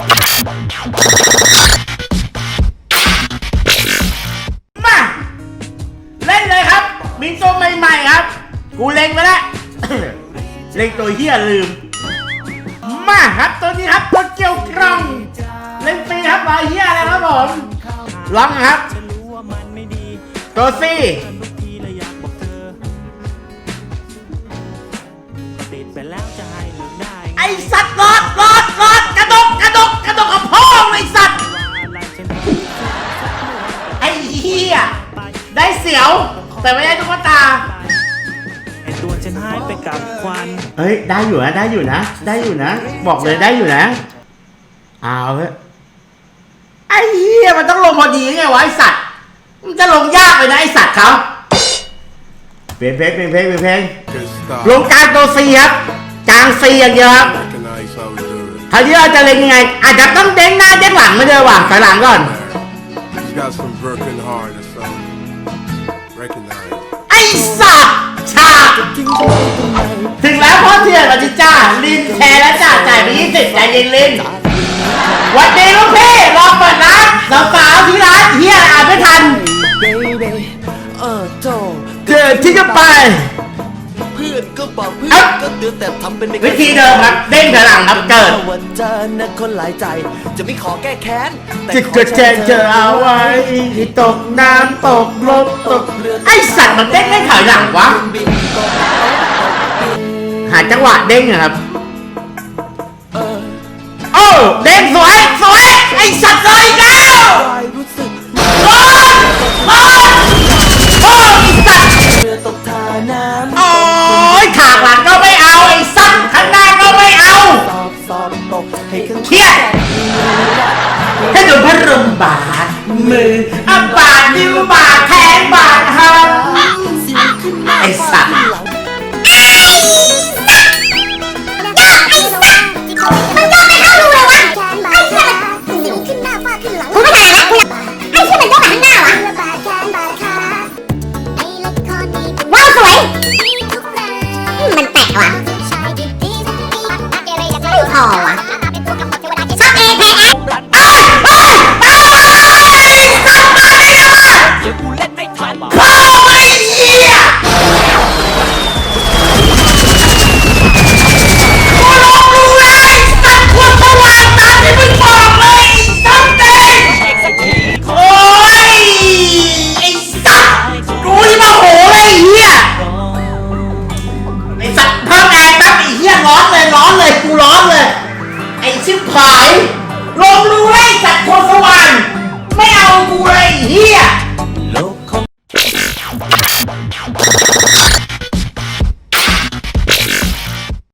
มา เล่นเลยครับ มีตัวใหม่ๆครับ กูเล็งไปแล้ว เล็งตัวเฮียลืม มาครับตัวนี้ครับตัวเกี่ยวกล่อง เล่นฟรีครับรายเฮียอะไรครับผมลองครับ ตัวซี่ เสียว แต่ไม่ได้ตุ๊กตาไอตัวฉันหายไปกับควันเฮ้ยได้อยู่นะได้อยู่นะ ได้อยู่นะ บอกเลยได้อยู่นะเอาเถอะไอ้เหี้ยมันต้องลงพอดีไงวะไอสัตว์มันจะลงยากไปนะไอสัตว์เขาเปลี่ยนเพลงเปลี่ยนเพลงเปลี่ยนเพลง Good stuff. ลงกลางตัวซีครับกลางซีอย่างเดียวครับ Recognize how we do it. คราวนี้เราจะเล่นยังไงอาจจะต้องเด้งหน้าเด้งหลังไม่เด้อว่ะถอยหลังก่อน เย็นลินหวันดีลูกพี่รอเปิดร้านสาวๆที่ร้านเฮียอ่านไม่ทัน baby เออโธ่เจอที่จะไป เพื่อนก็บอกเพื่อเอ้านก็เตือนแต่ทำเป็นไม่วิธีเดิมครับเด้งถอยหลังครับเกิดว่าเจอนะคนหลายใจ จะไม่ขอแก้แค้นแต่จะขอเกิดแจ้งเจอเอาไว้ที่ตกน้ำตกลมตกไอสัตว์มันเด้งไม่ถอยหลังวะบินตกหาจังหวะเด้งอะครับ สัตว์เลยอีกแล้ววายรู้สึกโอ้ยโอ้ยโอ้ยไอสัตว์เรือตกทาน้ำโอ้ยขางหลังก็ไม่เอาไอ้สัตว์ข้างหน้าก็ไม่เอาสอบสอบตกให้ข้างเครียดให้โดนพัดลมบาดมืออะบาดนิ้วบาดแขน เลย ไอ้ชิบหาย ลงรู้ไรสัตว์โคสวรรค์ไม่เอากูเลยเฮีย